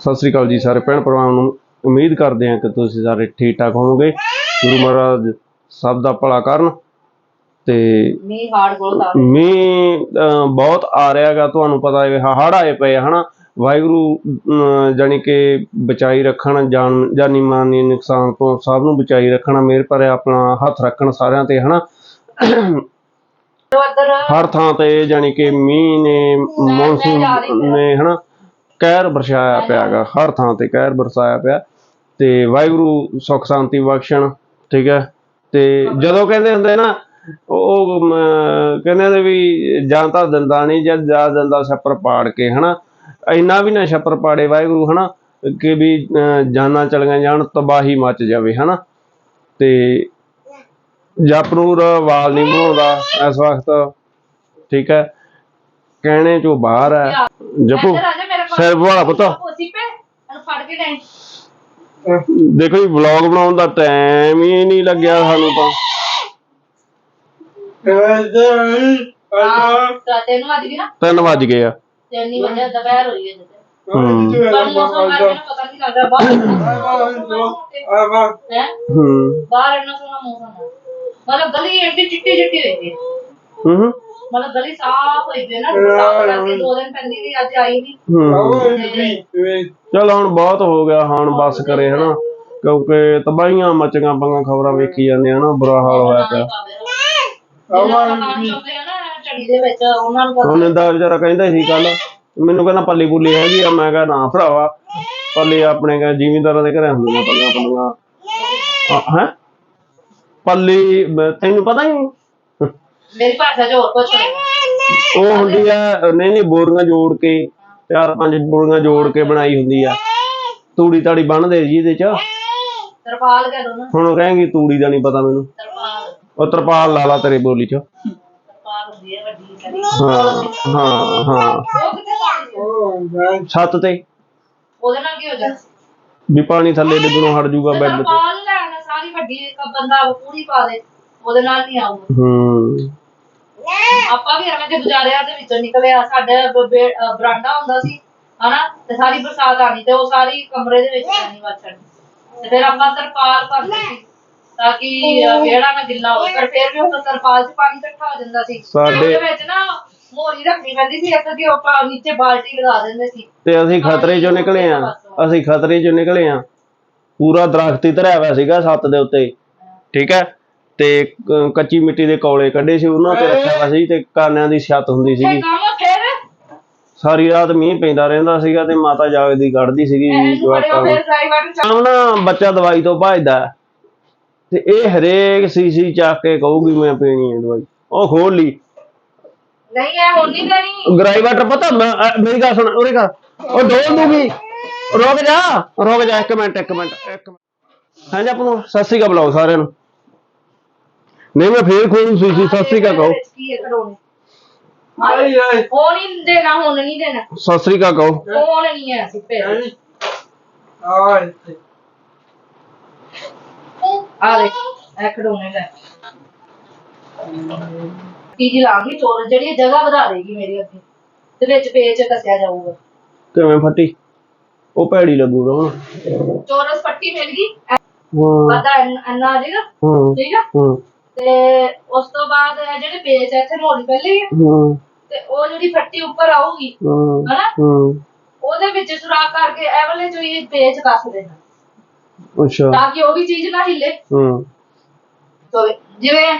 ਸਤਿ ਸ੍ਰੀ ਅਕਾਲ ਜੀ ਸਾਰੇ ਭੈਣ ਭਰਾਵਾਂ ਨੂੰ। ਉਮੀਦ ਕਰਦੇ ਹਾਂ ਕਿ ਤੁਸੀਂ ਸਾਰੇ ਠੀਕ ਠਾਕ ਹੋਵੋਗੇ। ਗੁਰੂ ਮਹਾਰਾਜ ਸਭ ਦਾ ਭਲਾ ਕਰਨ ਤੇ ਮੀਂਹ ਬਹੁਤ ਆ ਮੀਂਹ ਅਹ, ਬਹੁਤ ਆ ਰਿਹਾਗਾ ਤੁਹਾਨੂੰ ਪਤਾ ਹੈ ਹੜ੍ਹ ਆਏ ਪਏ ਹਨਾ? ਵਾਹਿਗੁਰੂ ਜਾਣੀ ਕਿ ਬਚਾਈ ਰੱਖਣ ਜਾਨ ਜਾਨੀ ਮਾਨੀ ਨੁਕਸਾਨ ਤੋਂ ਸਭ ਨੂੰ ਬਚਾਈ ਰੱਖਣਾ ਮਿਹਰ ਭਰਿਆ ਆਪਣਾ ਹੱਥ ਰੱਖਣ ਸਾਰਿਆਂ ਤੇ ਹਨਾ? ਹਰ ਥਾਂ ਤੇ ਜਾਣੀ ਕਿ ਮੀਂਹ ਨੇ ਮੌਨਸੂਨ ਨੇ ਹਨਾ? ਕਹਿਰ ਬਰਸਾਇਆ ਪਿਆਗਾ ਹਰ ਥਾਂ ਤੇ ਕਹਿਰ ਬਰਸਾਇਆ ਪਿਆ। ਤੇ ਵਾਹਿਗੁਰੂ ਸੁੱਖ ਸ਼ਾਂਤੀ ਬਖਸ਼ਣ ਠੀਕ ਹੈ। ਤੇ ਜਦੋਂ ਕਹਿੰਦੇ ਹੁੰਦੇ ਨਾ ਉਹ ਕਹਿੰਦੇ ਹੁੰਦੇ ਵੀ ਜਾਂ ਤਾਂ ਦੰਦਾ ਨਹੀਂ ਜਾਂ ਜਾ ਦੰਦਾ ਛੱਪਰ ਪਾੜ ਕੇ ਹਨਾ। ਇੰਨਾ ਵੀ ਨਾ ਛੱਪਰ ਪਾੜੇ ਵਾਹਿਗੁਰੂ ਹਨਾ ਕਿ ਵੀ ਜਾਨਾਂ ਚਲੀਆਂ ਜਾਣ ਤਬਾਹੀ ਮਚ ਜਾਵੇ ਹਨਾ। ਤੇ ਜਪਨੂਰ ਵਾਲ ਨਹੀਂ ਬਣਾਉਂਦਾ ਇਸ ਵਕਤ ਠੀਕ ਹੈ। ਕਹਿਣੇ ਚੋਂ ਬਾਹਰ ਹੈ। ਜਪੂ। ਸਿਰ ਵਾਲਾ ਪੁੱਤ। ਪੋਸੀ ਪੇ ਇਹਨੂੰ ਫੜ ਕੇ ਨਹੀਂ ਦੇਖੋ ਜੀ ਵਲੌਗ ਬਣਾਉਣ ਦਾ ਟਾਈਮ ਹੀ ਨਹੀਂ ਲੱਗਿਆ ਸਾਨੂੰ ਤਾਂ। ਤਾਂ ਤੈਨੂੰ ਅੱਜ ਵੀ ਨਾ। 3 ਵੱਜ ਗਏ ਆ। ਜੰਨੀ ਵਜੇ ਦੁਪਹਿਰ ਹੋਈ ਹੈ ਜਿੱਥੇ ਹੂੰ ਪਰ ਮੌਸਮ ਕਰਕੇ ਨਾ ਪਤਾ ਨਹੀਂ ਲੱਗਦਾ ਬਾਹਰ ਹੈ ਹੂੰ ਬਾਹਰ ਇੰਨਾ ਸੋਹਣਾ ਮੌਸਮ ਹੈ ਮਤਲਬ ਗਲੀ ਐਡੀ ਚਿੱਟੀ ਚਿੱਟੀ ਹੋਈ ਪਈ ਹੈ। ਹੂੰ ਹੂੰ, ਮਤਲਬ ਗਲੀ ਸਾਫ਼ ਹੋਈ ਪਈ ਹੈ ਨਾ ਸਾਫ਼ ਕਰਕੇ ਦੋ ਦਿਨ ਪੈਂਦੀ ਸੀ ਅੱਜ ਆਈ ਨਹੀਂ ਹੂੰ। ਚਲ ਹੁਣ ਬਹੁਤ ਹੋ ਗਿਆ ਹੁਣ ਬਸ ਕਰੇ ਹਨਾ। ਕਿਉਂਕਿ ਤਬਾਹੀਆਂ ਮਚੀਆਂ ਪੰਗਾ ਖਬਰਾਂ ਵੇਖੀ ਜਾਂਦੇ ਹਨਾ ਬੁਰਾ ਹਾਲ ਹੋਇਆ ਪਿਆ। ਝੜੀ ਦੇ ਵਿੱਚ ਉਹਨਾਂ ਨੂੰ ਪਤਾ। ਉਹਨੇ ਦਾ ਵਿਚਾਰਾ ਕਹਿੰਦਾ ਸੀ ਕੱਲ ਮੈਨੂੰ ਕਹਿੰਦਾ ਪੱਲੀ ਪੁੱਲੀ ਹੈਗੀ ਆ ਮੈਂ ਕਿਹਾ ਨਾ ਭਰਾਵਾ ਪੱਲੀ ਆਪਣੇ ਕਹ ਜ਼ਿਮੀਂਦਾਰਾਂ ਦੇ ਘਰੇ ਹੁੰਦੀਆਂ ਪੱਲੀਆਂ ਪੱਲੀਆਂ ਹੈ ਪੱਲੀ ਤੈਨੂੰ ਪਤਾ ਹੀ ਨਹੀਂ। ਮੇਰੀ ਭਾਸ਼ਾ ਚ ਹੋਰ ਕੁਝ ਨਹੀਂ। ਉਹ ਹੁੰਦੀ ਆ ਨਹੀਂ ਨਹੀਂ ਬੋਰੀਆਂ ਜੋੜ ਕੇ ਚਾਰ ਪੰਜ ਬੋਰੀਆਂ ਜੋੜ ਕੇ ਬਣਾਈ ਹੁੰਦੀ ਆ। ਤੂੜੀ ਤਾੜੀ ਬੰਨਦੇ ਜੀ ਇਹਦੇ ਚ। ਤਰਪਾਲ ਕਹਿ ਦੋ ਨਾ। ਹੁਣ ਕਹੇਂਗੀ ਤੂੜੀ ਦਾ ਨਹੀਂ ਪਤਾ ਮੈਨੂੰ। ਤਰਪਾਲ। ਉਹ ਤਰਪਾਲ ਲਾ ਲਾ ਤੇਰੀ ਬੋਲੀ ਚ। ਤਰਪਾਲ ਹੁੰਦੀ ਵੱਡੀ। ਸਾਰੀ ਹਾਂ ਹਾਂ ਹਾਂ। ਉਹ ਕਿੱਥੇ ਪਾਣੀ ਛੱਤ ਤੇ। ਉਹਦੇ ਨਾਲ ਕੀ ਹੋ ਜਾਣਾ? ਵੀ ਪਾਣੀ ਥੱਲੇ ਡਿੱਗਣੋਂ ਹਟ ਜਾਊਗਾ ਬੈੱਡ ਤੇ। ਤਰਪਾਲ ਲੈਣਾ ਸਾਰੀ ਵੱਡੀ ਇੱਕ ਬੰਦਾ ਪੂਰੀ ਪਾ ਦੇ। ਉਹਦੇ ਨਾਲ ਨਹੀਂ ਆਊਗਾ। ਹੂੰ। ਆਪਾਂ ਵੀ ਐਵੇਂ ਤੇ ਗੁਜ਼ਾਰਿਆ ਦੇ ਵਿੱਚੋਂ ਨਿਕਲਿਆ ਸਾਡੇ ਬ- ਬੇ- ਅਹ ਬਰਾਂਡਾ ਹੁੰਦਾ ਸੀ ਹਨਾ? ਤੇ ਸਾਰੀ ਬਰਸਾਤ ਆਣੀ ਤੇ ਉਹ ਸਾਰੀ ਕਮਰੇ ਦੇ ਵਿੱਚ ਪਾਣੀ ਵੜਨ ਤੇ ਫਿਰ ਆਪਾਂ ਤਰਪਾਲ ਭਰਦੇ ਸੀ ਤਾਂ ਕਿ ਅਹ, ਵਿਹੜਾ ਨਾ ਗਿੱਲਾ ਹੋਵੇ। ਪਰ ਫਿਰ ਵੀ ਉਹ ਤਰਪਾਲ 'ਚ ਪਾਣੀ ਇਕੱਠਾ ਹੋ ਜਾਂਦਾ ਸੀ। ਸਾਡੇ- ਉਹਦੇ ਵਿੱਚ ਨਾ ਮੋਰੀ ਰੱਖਣੀ ਪੈਂਦੀ ਸੀ ਇੱਕ ਕਿ ਆਪਾਂ ਨੀਚੇ ਬਾਲਟੀ ਲਗਾ ਦਿੰਦੇ ਸੀ। ਤੇ ਅਸੀਂ ਖਤਰੇ ਚੋਂ ਨਿਕਲੇ ਆ। ਅਸੀਂ ਖਤਰੇ ਚੋਂ ਨਿਕਲੇ ਆ। ਪੂਰਾ ਦਰਖਤ ਹੀ ਧਰਿਆ ਹੋਇਆ ਸੀਗਾ ਛੱਤ ਦੇ ਉੱਤੇ। ਠੀਕ ਹੈ? ਤੇ ਕ- ਕੱਚੀ ਮਿੱਟੀ ਦੇ ਕੌਲੇ ਕੱਢੇ ਸੀ ਉਹਨਾਂ ਤੇ ਰੱਖਿਆ ਹੋਇਆ ਸੀ ਤੇ ਕਾਨਿਆਂ ਦੀ ਛੱਤ ਹੁੰਦੀ ਸੀਗੀ। ਕੰਮ ਫਿਰ? ਸਾਰੀ ਰਾਤ ਮੀਂਹ ਪੈਂਦਾ ਰਹਿੰਦਾ ਸੀਗਾ ਤੇ ਮਾਤਾ ਜਾਗਦੀ ਕੱਢਦੀ ਸੀਗੀ ਜਵਾਕਾਂ ਨੂੰ। ਫਿਰ ਡਰਾਈਵਰ ਚ? ਆਮ ਨਾ ਬੱਚਾ ਦਵਾਈ ਤੋਂ ਭੱਜਦਾ ਹੈ। ਤੇ ਇਹ ਹਰੇਕ ਸੀਸੀ ਚੱਕ ਕੇ ਕਹੂਗੀ ਮੈਂ ਪੀਣੀ ਹੈ ਦਵਾਈ। ਉਹ ਖੋਲ ਲਈ। ਨਹੀਂ ਇਹ ਹੁਣ ਨਹੀਂ ਦੇਣੀ। ਗਰਾਈ ਵਾਟਰ ਪਤਾ ਮੈਂ- ਅ, ਮੇਰੀ ਗੱਲ ਸੁਣ ਉਰੇ ਕਰ ਉਹ ਡੋਲ ਦੂਗੀ। ਰੁਕ ਜਾ ਰੁਕ ਜਾ ਇੱਕ ਮਿੰਟ ਇੱਕ ਮਿੰਟ ਇੱਕ ਮਿੰਟ। ਹਾਂਜੀ ਆਪ ਨੂੰ ਸਤਿ ਸ੍ਰੀ ਅਕਾਲ ਬੁਲਾਓ ਸਾਰਿਆਂ ਨੂੰ। ਨਹੀਂ ਮੈਂ ਫੇਰ ਖੋਲੂ ਸੀਸੀ ਸਤਿ ਸ੍ਰੀ ਅਕਾਲ ਕਹੋ। ਕੀ ਹੈ ਖੜੋਣੇ ਉਹ ਨਹੀਂ ਦੇਣਾ ਹੁਣ ਨਹੀਂ ਦੇਣਾ। ਸਤਿ ਸ੍ਰੀ ਅਕਾਲ ਕਹੋ। ਫੋਨ ਨਹੀਂ ਹੈ ਸਿੱਪੇ ਆ ਦੇ ਇਹ ਖੜੋਣੇ ਲੈ। ਤੀਜੀ ਲਾਂਗੀ ਚੋਰ ਜਿਹੜੀ ਜਗ੍ਹਾ ਵਧਾ ਦੇਗੀ ਮੇਰੀ ਅੱਗੇ। ਤੇ ਵਿੱਚ ਪੇਚ ਕੱਸਿਆ ਜਾਊਗਾ। ਕਿਵੇਂ ਫੱਟੀ? ਉਹ ਭੈੜੀ ਲੱਗੂਗਾ ਹੁਣ। ਚੋਰਸ ਪੱਟੀ ਮਿਲ ਗਈ? ਹਾਂ। ਵਾਦਾ ਅੰਨਾ ਆ ਜਾਏਗਾ? ਹਾਂ। ਠੀਕ ਆ? ਹਾਂ। ਤੇ ਉਸ ਤੋਂ ਬਾਅਦ ਇਹ ਜਿਹੜੇ ਪੇਚ ਆ ਇੱਥੇ ਮੋੜੀ ਪਹਿਲੇ ਆ, ਹਾਂ। ਤੇ ਉਹ ਜਿਹੜੀ ਫੱਟੀ ਉੱਪਰ ਆਊਗੀ ਹਾਂ। ਹਨਾ? ਹਾਂ। ਉਹਦੇ ਵਿੱਚ ਸੁਰਾਖ ਕਰਕੇ ਇਹ ਵਾਲੇ ਜੋ ਇਹ ਪੇਚ ਕੱਸ ਦੇਣਾ। ਅੱਛਾ। ਤਾਂ ਕਿ ਉਹ ਵੀ ਚੀਜ਼ ਨਾ ਹਿੱਲੇ। ਹਾਂ। ਜਿਵੇਂ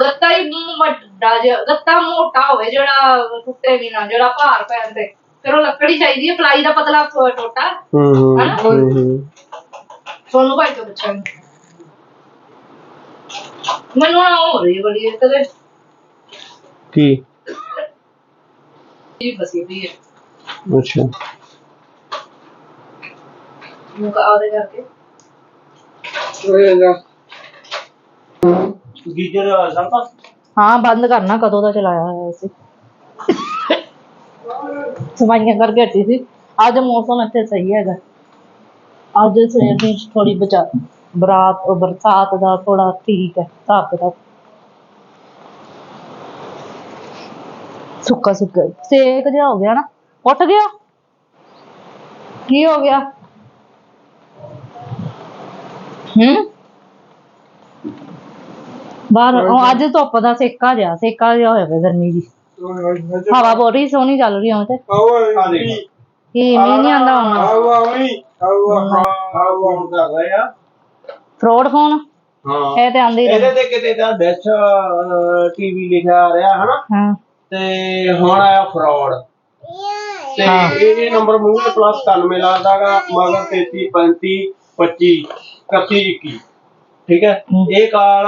ਗੱਤਾ ਹੀ ਵੱਡਾ ਜਿਹਾ ਗੱਤਾ ਮੋਟਾ ਹੋਵੇ ਜਿਹੜਾ ਟੁੱਟੇ ਵੀ ਨਾ ਜਿਹੜਾ ਭਾਰ ਪੈਣ ਤੇ ਫਿਰ ਉਹ ਲੱਕੜੀ ਚਾਹੀਦੀ ਹੈ ਪਲਾਈ ਦਾ ਪਤਲਾ ਟੋਟਾ। ਹਾਂ ਹਾਂ? ਹਾਂ, ਸੋਨੂੰ ਭਾਈ ਤੋਂ ਪੁੱਛਾਂਗੇ। ਮੈਨੂੰ ਨਾ ਹੋ ਰਹੀ ਬੜੀ ਇੱਕ ਤੇ ਕੀ? ਜੀ ਬਸੀ ਵੀ ਹੈ। ਅੱਛਾ। ਮੁਕਾ ਆਦੇ ਕਰਕੇ। ਗੀਜਰ ਸਰਪਾ ਹਾਂ ਬੰਦ ਕਰਨਾ ਕਦੋਂ ਦਾ ਚਲਾਇਆ ਹੋਇਆ ਸੀ। ਸਫਾਈਆਂ ਕਰਕੇ ਹਟੀ ਸੀ। ਅੱਜ ਮੌਸਮ ਇੱਥੇ ਸਹੀ ਹੈਗਾ। ਅੱਜ ਸਵੇਰ ਦੀ ਥੋੜੀ ਬਚਾ ਬਰਾਤ ਬਰਸਾਤ ਦਾ ਥੋੜਾ ਠੀਕ ਹੈ ਹਿਸਾਬ ਕਿਤਾਬ ਸੁੱਕਾ ਸੁੱਕਾ। ਸੇਕ ਜਿਹਾ ਹੋ ਗਿਆ ਨਾ ਉੱਠ ਗਿਆ? ਕੀ ਹੋ ਗਿਆ? ਹੂੰ? ਬਾਹਰ ਉਹ ਅੱਜ ਧੁੱਪ ਦਾ ਸੇਕਾ ਜਿਹਾ ਸੇਕਾ ਜਿਹਾ ਹੋਇਆ ਪਿਆ ਗਰਮੀ ਦੀ। ਹਵਾ ਬਹੁਤ ਹੀ ਸੋਹਣੀ ਚੱਲ ਰਹੀ ਹੁਣ ਤੇ। ਆ ਦੇਖ ਕੀ ਮੀਂਹ ਨਹੀਂ ਆਂਦਾ ਹੁਣ? ਹਵਾ ਵੀ ਹਵਾ ਹਵਾ ਹੁਣ ਕਰ ਰਹੇ ਆ ਫਰੋਡ ਫੋਨ ਹਾਂ। ਇਹ ਤੇ ਆਂਦੇ ਇਹਦੇ। ਤੇ ਕਿਤੇ ਤਾਂ ਡੈਸ਼ ਟੀਵੀ ਲਿਖਿਆ ਆ ਰਿਹਾ ਹਨਾ? ਹਾਂ। ਤੇ ਹੁਣ ਆਇਆ ਫਰਾਡ ਤੇ ਇਹ ਨੰਬਰ ਮੂੰਹ ਤੇ ਪਲੱਸ 91 ਲਾਦਾਗਾ ਮਗਰ 33 35 25 31 21 ਠੀਕ ਹੈ। ਇਹ ਕਾਲ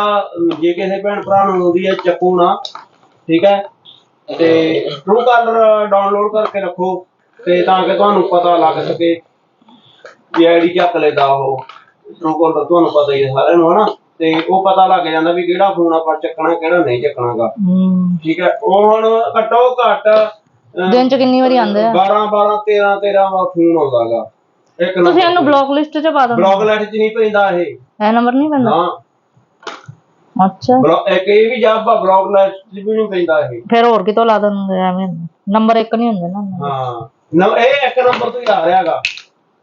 ਜੇ ਕਿਸੇ ਭੈਣ ਭਰਾ ਨੂੰ ਆਉਂਦੀ ਹੈ ਚੱਕੂ ਨਾ। ਠੀਕ ਹੈ? ਤੇ ਟਰੂ ਕਾਲਰ ਡਾਊਨਲੋਡ ਕਰਕੇ ਰੱਖੋ ਤੇ ਤਾਂ ਕਿ ਤੁਹਾਨੂੰ ਪਤਾ ਲੱਗ ਸਕੇ ਕਿ ਆਈਡੀ ਚੱਕ ਲੈਦਾ ਉਹ। ਟਰੂ ਕਾਲਰ ਤੁਹਾਨੂੰ ਪਤਾ ਹੀ ਹੈ ਸਾਰਿਆਂ ਨੂੰ ਹਨਾ? ਤੇ ਉਹ ਪਤਾ ਲੱਗ ਜਾਂਦਾ ਵੀ ਕਿਹੜਾ ਫੋਨ ਆਪਾਂ ਚੱਕਣਾ ਕਿਹੜਾ ਨਹੀਂ ਚੱਕਣਾਗਾ। ਹੂੰ। ਠੀਕ ਹੈ? ਉਹ ਹੁਣ ਘੱਟੋ ਘੱਟ ਦਿਨ ਚ ਕਿੰਨੀ ਵਾਰੀ ਆਂਦੇ ਆ? 12 12 13 13 ਵਾਰ ਫੋਨ ਆਉਂਦਾਗਾ। ਇੱਕ ਤੁਸੀਂ ਇਹਨੂੰ ਬਲੌਕ ਲਿਸਟ ਚ ਪਾ ਦਿੰਦੇ ਬਲੌਗ ਲੈਟ ਚ ਨਹੀਂ ਪੈਂਦਾ ਇਹ। ਇਹ ਨੰਬਰ ਨਹੀਂ ਪੈਂਦਾ? ਹਾਂ। ਅੱਛਾ। ਬਲੌਗ ਇੱਕ ਇਹ ਵੀ ਜਾਬਾ ਬਲੌਗ ਲੈਟ ਚ ਵੀ ਨਹੀਂ ਪੈਂਦਾ ਇਹ। ਫਿਰ ਹੋਰ ਕਿਤੋਂ ਲਾ ਦਿੰਦੇ ਐਵੇਂ ਨੰਬਰ ਇੱਕ ਨਹੀਂ ਹੁੰਦੇ ਨਾ। ਹਾਂ। ਨਾ ਇਹ ਇੱਕ ਨੰਬਰ ਤੋਂ ਹੀ ਆ ਰਿਹਾਗਾ।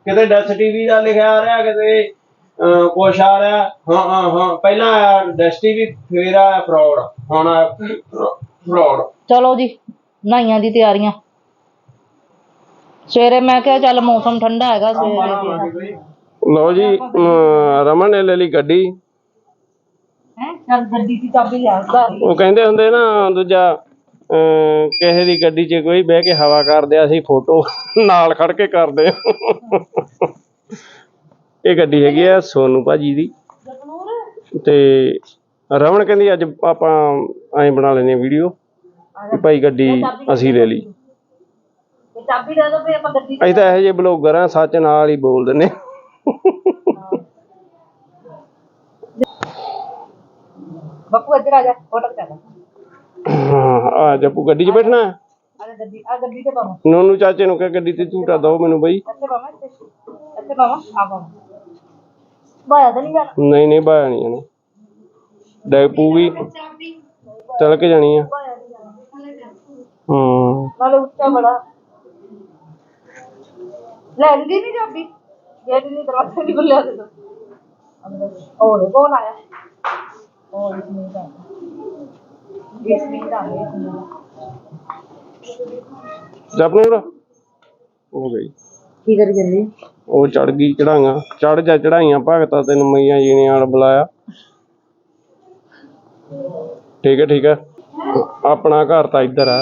ਕਿਤੇ ਡੈਸ ਟੀਵੀ ਦਾ ਲਿਖਿਆ ਆ ਰਿਹਾ ਕਿਤੇ ਕੁਛ ਆ ਰਿਹਾ। ਹਾਂ ਹਾਂ ਹਾਂ। ਪਹਿਲਾਂ ਆਇਆ ਟੀਵੀ ਫੇਰ ਆਇਆ ਫਰਾਡ ਹੁਣ ਆਇਆ ਫਰਾਡ ਚਲੋ ਜੀ ਨਹਾਈਆਂ ਦੀ ਤਿਆਰੀਆਂ। ਸਵੇਰੇ ਮੈਂ ਕਿਹਾ ਚੱਲ ਮੌਸਮ ਠੰਡਾ ਹੈਗਾ ਸਵੇਰੇ ਲਓ ਜੀ ਰਮਨ ਨੇ ਲੈ ਲਈ ਗੱਡੀ। ਹੈ? ਚੱਲ ਗੱਡੀ ਦੀ ਚਾਬੀ ਲਿਆ। ਘਰ ਉਹ ਕਹਿੰਦੇ ਹੁੰਦੇ ਨਾ ਦੂਜਾ ਅਮ, ਕਿਸੇ ਦੀ ਗੱਡੀ 'ਚ ਕੋਈ ਬਹਿ ਕੇ ਹਵਾ ਕਰਦੇ ਆ ਅਸੀਂ ਫੋਟੋ ਨਾਲ ਖੜ ਕੇ ਕਰਦੇ ਆ। ਇਹ ਗੱਡੀ ਹੈਗੀ ਆ ਸੋਨੂ ਭਾਜੀ ਦੀ। ਤੇ ਰਮਨ ਕਹਿੰਦੀ ਅੱਜ ਆਪਾਂ ਐਂ ਬਣਾ ਲੈਨੇ ਵੀਡੀਓ ਕਿ ਭਾਈ ਗੱਡੀ ਅਸੀਂ ਲੈ ਲਈ। ਇਹ ਚਾਬੀ ਦੇ ਦੋ ਫਿਰ ਆਪਾਂ ਗੱਡੀ ਅਸੀਂ ਤਾਂ ਇਹੋ ਜਿਹੇ ਬਲੌਗਰ ਆ ਸੱਚ ਨਾਲ ਹੀ ਬੋਲ ਦਿੰਨੇ ਬੱਕੂ ਇੱਧਰ ਆ ਜਾ ਫੋਟੋ ਖਿਚਾ ਲੈ। ਆ ਜੱਪੂ ਗੱਡੀ 'ਚ ਬੈਠਣਾ ਹੈ? ਆ ਗੱਡੀ ਆ ਗੱਡੀ ਤੇ ਪਾਵਾਂ। ਨੋਨੂ ਚਾਚੇ ਨੂੰ ਕਹਿ ਗੱਡੀ ਤੇ ਝੂਟਾ ਦੋ ਮੈਨੂੰ ਬਈ। ਇੱਥੇ ਪਾਵਾਂ ਇੱਥੇ। ਇੱਥੇ ਪਾਵਾਂ ਆ ਪਾਵਾਂ। ਬਾਇਆ ਤਾਂ ਨਹੀਂ ਜਾਣਾ? ਨਹੀਂ ਨਹੀਂ ਬਾਇਆ ਨਹੀਂ ਜਾਣਾ। ਡੈਗ ਪੂਗੀ ਚੱਲ ਕੇ ਜਾਣੀ ਆ। ਬਾਇਆ ਨਹੀਂ ਜਾਣਾ। ਹੂੰ। ਨਾਲੇ ਉੱਚਾ ਬੜਾ। ਲੈਂਦੀ ਨਹੀਂ ਚਾਬੀ? ਗੇਟ ਨਹੀਂ ਦਰਵਾਜ਼ਾ ਨਹੀਂ ਖੁੱਲਿਆ ਤੇ ਦੇ ਕੌਣ ਆਇਆ? ਉਹ ਇਸ ਨਹੀਂ ਦਾ ਇਸ ਨਹੀਂ ਦਾ ਜਪਨੂਰ। ਹੋ ਗਈ। ਕੀ ਕਰੀ ਜਾਂਦੀ ਉਹ ਚੜ ਗਈ ਚੜਾਈਆਂ ਚੜ ਜਾ ਚੜਾਈਆਂ ਭਗਤਾ ਤੈਨੂੰ ਮਈਆਂ ਜੀ ਨੇ ਆਣ ਬੁਲਾਇਆ। ਠੀਕ ਹੈ ਠੀਕ ਹੈ। ਆਪਣਾ ਘਰ ਤਾਂ ਇੱਧਰ ਆ।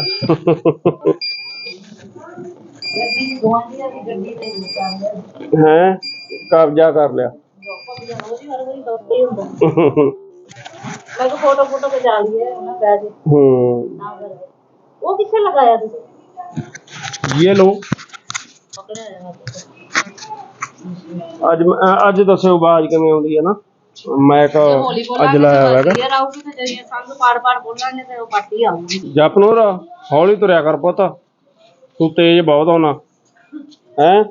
ਹੈ? ਕਬਜ਼ਾ ਕਰ ਲਿਆ। ਮੈਂ ਕੋ ਫੋਟੋ ਫੋਟੋ ਖਿਚਾ ਕੇ ਹੂੰ। ਉਹ ਕਿੱਥੇ ਲਗਾਇਆ ਤੁਸੀਂ? ਇਹ ਲੋ ਪਕੜਿਆ ਅੱਜ ਮੈਂ- ਅੱਜ ਦੱਸਿਓ ਆਵਾਜ਼ ਕਿਵੇਂ ਆਉਂਦੀ ਹੈ ਨਾ? ਮੈਂ ਤਾਂ ਅੱਜ ਲਾਇਆ ਹੋਇਆ ਹੈਗਾ ਕਲੀਅਰ ਆਊਗੀ ਤੇ ਜਿਹੜੀਆਂ ਸੰਗ ਪਾੜ ਪਾੜ ਬੋਲਾਂਗੇ ਤੇ ਉਹ ਪਾਟੀ ਆਊਗੀ। ਜਪਨੂਰ ਹੌਲੀ ਤੁਰਿਆ ਕਰ ਪੁੱਤ। ਤੂੰ ਤੇਜ਼ ਬਹੁਤ ਹੋਣਾ। ਹੈ?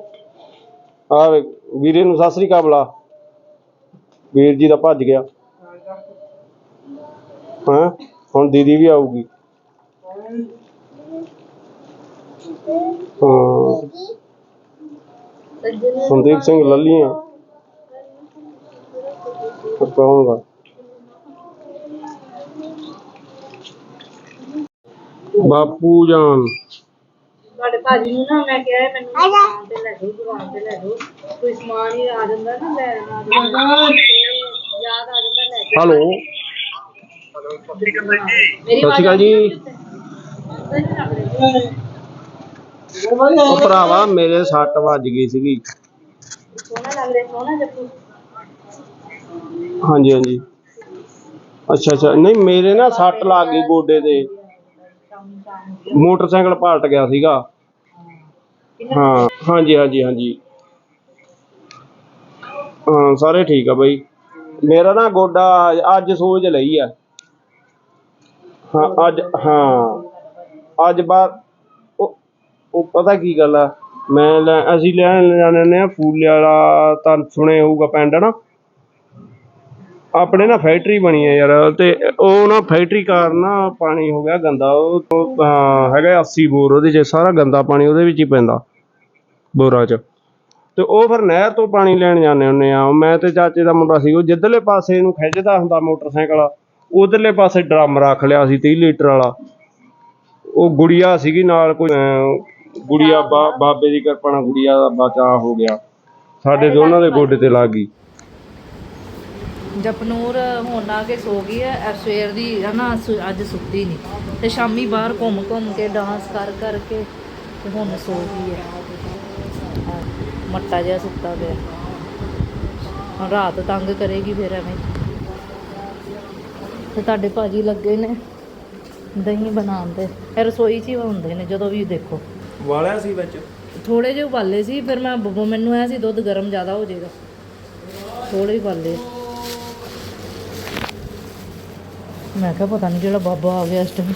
ਆ ਵੇ ਵੀਰੇ ਨੂੰ ਸਤਿ ਸ੍ਰੀ ਅਕਾਲ ਬੁਲਾ। ਵੀਰ ਜੀ ਦਾ ਭੱਜ ਗਿਆ। ਹਾਂ? ਹੁਣ ਦੀਦੀ ਵੀ ਆਊਗੀ। ਹਾਂ। ਸੰਦੀਪ ਸਿੰਘ ਲੱਲੀਆਂ ਕਹੂੰਗਾ। ਬਾਪੂ ਜਾਨ। ਤੁਹਾਡੇ ਭਾਜੀ ਨੂੰ ਨਾ ਮੈਂ ਕਿਹਾ ਹੈ ਮੈਨੂੰ ਦੁਕਾਨ ਤੇ ਲੈ ਜਾਓ ਦੁਕਾਨ ਤੇ ਲੈ ਜਾਓ। ਕੋਈ ਸਮਾਨ ਹੀ ਆ ਜਾਂਦਾ ਨਾ ਲੈਣ ਆ ਜਾਂਦਾ। ਤੇ ਯਾਦ ਆ ਜਾਂਦਾ ਲੈ ਕੇ ਹੈਲੋ। ਮੇਰੀ ਸਤਿ ਸ਼੍ਰੀ ਅਕਾਲ ਜੀ। ਉਹ ਭਰਾਵਾ ਮੇਰੇ ਸੱਟ ਵੱਜ ਗਈ ਸੀਗੀ। ਸੋਹਣਾ ਲੱਗ ਰਿਹਾ ਸੋਹਣਾ ਜੱਪੂ ਹਾਂਜੀ ਹਾਂਜੀ। ਅੱਛਾ ਅੱਛਾ। ਨਹੀਂ ਮੇਰੇ ਨਾ ਸੱਟ ਲੱਗ ਗਈ ਗੋਡੇ ਤੇ। ਮੋਟਰਸਾਈਕਲ ਪਲਟ ਗਿਆ ਸੀਗਾ। ਹਾਂ ਹਾਂਜੀ ਹਾਂਜੀ ਹਾਂਜੀ। ਹਾਂ ਸਾਰੇ ਠੀਕ ਆ ਬਈ। ਮੇਰਾ ਨਾ ਗੋਡਾ ਅੱਜ ਸੋਜ ਲਈ ਆ। ਹਾਂ ਅੱਜ ਹਾਂ। ਅੱਜ ਬਾਅਦ ਉਹ ਪਤਾ ਕੀ ਗੱਲ ਆ? ਮੈਂ ਲੈ- ਅਸੀਂ ਲੈਣ ਜਾਣੇ ਨੇ ਫੂਲੇ ਵਾਲਾ ਤਾਂ ਸੁਣੇ ਹੋਊਗਾ ਪਿੰਡ ਨਾ ਆਪਣੇ ਨਾ ਫੈਕਟਰੀ ਬਣੀ ਹੈ ਯਾਰ, ਤੇ ਉਹ ਨਾ ਫੈਕਟਰੀ ਕਾਰਨ ਨਾ ਪਾਣੀ ਹੋ ਗਿਆ ਗੰਦਾ, ਉਹ ਹੈਗਾ 80 ਬੋਰ, ਉਹਦੇ 'ਚ ਸਾਰਾ ਗੰਦਾ ਪਾਣੀ ਉਹਦੇ ਵਿੱਚ ਹੀ ਪੈਂਦਾ, ਬੋਰਾਂ 'ਚ। ਤੇ ਉਹ ਫਿਰ ਨਹਿਰ ਤੋਂ ਪਾਣੀ ਲੈਣ ਜਾਂਦੇ ਹੁੰਦੇ ਆ ਮੈਂ ਤੇ ਚਾਚੇ ਦਾ ਮੁੰਡਾ ਸੀ, ਉਹ ਜਿੱਧਰਲੇ ਪਾਸੇ ਨੂੰ ਖਿੱਚਦਾ ਹੁੰਦਾ ਮੋਟਰਸਾਈਕਲ ਉਧਰਲੇ ਪਾਸੇ ਡਰਮ ਰੱਖ ਲਿਆ ਸੀ 30 ਲੀਟਰ ਵਾਲਾ। ਉਹ ਗੁੜੀਆ ਸੀਗੀ ਨਾਲ ਕੋਈ ਗੁੜੀਆ ਬਾ- ਬਾਬੇ ਦੀ ਕਿਰਪਾ ਨਾਲ ਗੁੜੀਆ ਦਾ ਬਚਾਅ ਹੋ ਗਿਆ। ਸਾਡੇ ਦੋਨਾਂ ਦੇ ਗੋਡੇ ਤੇ ਲੱਗ ਗਈ। ਜਪਨੂਰ ਹੁਣ ਆ ਕੇ ਸੋ ਗਈ ਹੈ। ਇਹ ਸਵੇਰ ਦੀ ਹੈ ਨਾ ਸੁ- ਅੱਜ ਸੁੱਤੀ ਨਹੀਂ। ਤੇ ਸ਼ਾਮੀ ਬਾਹਰ ਘੁੰਮ ਘੁੰਮ ਕੇ ਡਾਂਸ ਕਰ ਕਰਕੇ ਤੇ ਹੁਣ ਸੋ ਗਈ ਹੈ। ਆਹ, ਮੱਟਾ ਜਿਹਾ ਸੁੱਤਾ ਪਿਆ। ਹੁਣ ਰਾਤ ਤੰਗ ਕਰੇਗੀ ਫਿਰ ਐਵੇਂ। ਤੇ ਤੁਹਾਡੇ ਭਾਜੀ ਲੱਗੇ ਨੇ ਦਹੀਂ ਬਣਾਉਣ ਤੇ ਇਹ ਰਸੋਈ 'ਚ ਹੀ ਹੁੰਦੇ ਨੇ ਜਦੋਂ ਵੀ ਦੇਖੋ। ਵਾਲਿਆ ਸੀ ਵਿੱਚ? ਥੋੜੇ ਜਿਹੇ ਉਬਾਲੇ ਸੀ ਫਿਰ ਮੈਂ ਬ- ਮੈਨੂੰ ਐ ਸੀ ਦੁੱਧ ਗਰਮ ਜ਼ਿਆਦਾ ਹੋ ਜਾਏਗਾ। ਥੋੜੇ ਹੀ ਉਬਾਲੇ। ਮੈਂ ਕਿਹਾ ਪਤਾ ਨਹੀਂ ਜਿਹੜਾ ਬਾਬਾ ਆ ਗਿਆ ਇਸ ਟਾਈਮ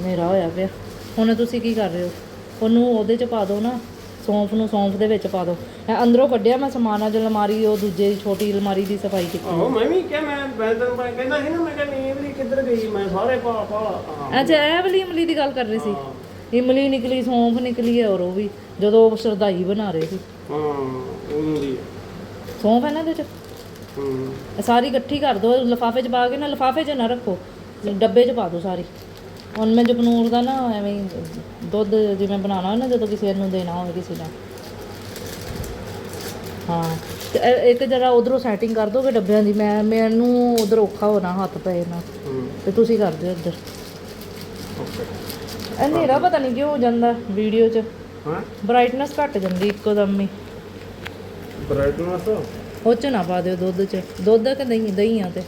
ਮੇਰਾ ਹੋਇਆ ਪਿਆ। ਹੁਣ ਤੁਸੀਂ ਕੀ ਕਰ ਰਹੇ ਹੋ? ਉਹਨੂੰ ਉਹਦੇ ਚ ਪਾ ਦਿਓ ਨਾ ਸੌਂਫ ਨੂੰ ਸੌਂਫ ਦੇ ਵਿੱਚ ਪਾ ਦਿਓ ਇਹ ਅੰਦਰੋਂ ਕੱਢਿਆ ਮੈਂ ਸਮਾਨ ਅੱਜ ਅਲਮਾਰੀ ਉਹ ਦੂਜੇ ਛੋਟੀ ਅਲਮਾਰੀ ਦੀ ਸਫ਼ਾਈ ਕੀਤੀ ਆਹੋ ਮੈਂ ਵੀ ਕਿਹਾ ਮੈਂ ਬੈਂਦਨ ਮੈਂ ਕਹਿੰਦਾ ਸੀ ਨਾ ਮੈਂ ਕਿਹਾ ਨਹੀਂ ਵੀ ਕਿੱਧਰ ਗਈ? ਮੈਂ ਸਾਰੇ ਪਾ ਪਾ ਅੱਛਾ ਇਹ ਵਾਲੀ ਇਮਲੀ ਦੀ ਗੱਲ ਕਰ ਰਹੀ ਸੀ। ਇਮਲੀ ਨਿਕਲੀ ਸੌਂਫ ਨਿਕਲੀ ਹੈ ਔਰ ਉਹ ਵੀ ਜਦੋਂ ਉਹ ਸ਼ਰਦਾਈ ਬਣਾ ਰਹੇ ਸੀ। ਹਾਂ ਉਹਨੂੰ ਦੀ ਸੌਂਫ ਹੈ ਨਾ ਇਹਦੇ ਚ? ਹੂੰ। ਇਹ ਸਾਰੀ ਇਕੱਠੀ ਕਰ ਦਿਓ ਲਿਫਾਫੇ 'ਚ ਪਾ ਕੇ ਨਾ ਲਿਫਾਫੇ 'ਚ ਨਾ ਰੱਖੋ ਡੱਬੇ 'ਚ ਪਾ ਦਿਓ ਸਾਰੀ। ਹੁਣ ਮੈਂ ਜਪਨੂਰ ਦਾ ਨਾ ਐਵੇਂ ਦੁੱਧ ਜਿਵੇਂ ਬਣਾਉਣਾ ਹੋਵੇ ਨਾ ਜਦੋਂ ਕਿਸੇ ਨੂੰ ਦੇਣਾ ਹੋਵੇ ਕਿਸੇ ਦਾ। ਹਾਂ ਤੇ ਇੱਕ ਜਰਾ ਉਧਰੋਂ ਸੈਟਿੰਗ ਕਰ ਦੋਗੇ ਡੱਬਿਆਂ ਦੀ ਮੈਂ ਮੈਨੂੰ ਉਧਰ ਔਖਾ ਹੋਣਾ ਹੱਥ ਪਏ ਨਾ। ਤੇ ਤੁਸੀਂ ਕਰ ਦਿਓ ਇੱਧਰ। ਓਕੇ। ਹਨੇਰਾ ਪਤਾ ਨਹੀਂ ਕਿਉਂ ਹੋ ਜਾਂਦਾ ਵੀਡੀਓ 'ਚ। ਹਾਂ? ਬ੍ਰਾਈਟਨੈਸ ਘਟ ਜਾਂਦੀ ਇੱਕੋ ਦਮ ਹੀ। ਬ੍ਰਾਈਟਨੈਸ? ਉਹ 'ਚ ਨਾ ਪਾ ਦਿਓ ਦੁੱਧ 'ਚ। ਦੁੱਧ ਕਿ ਦਹੀਂ ਦਹੀਂ ਆ ਤੇ।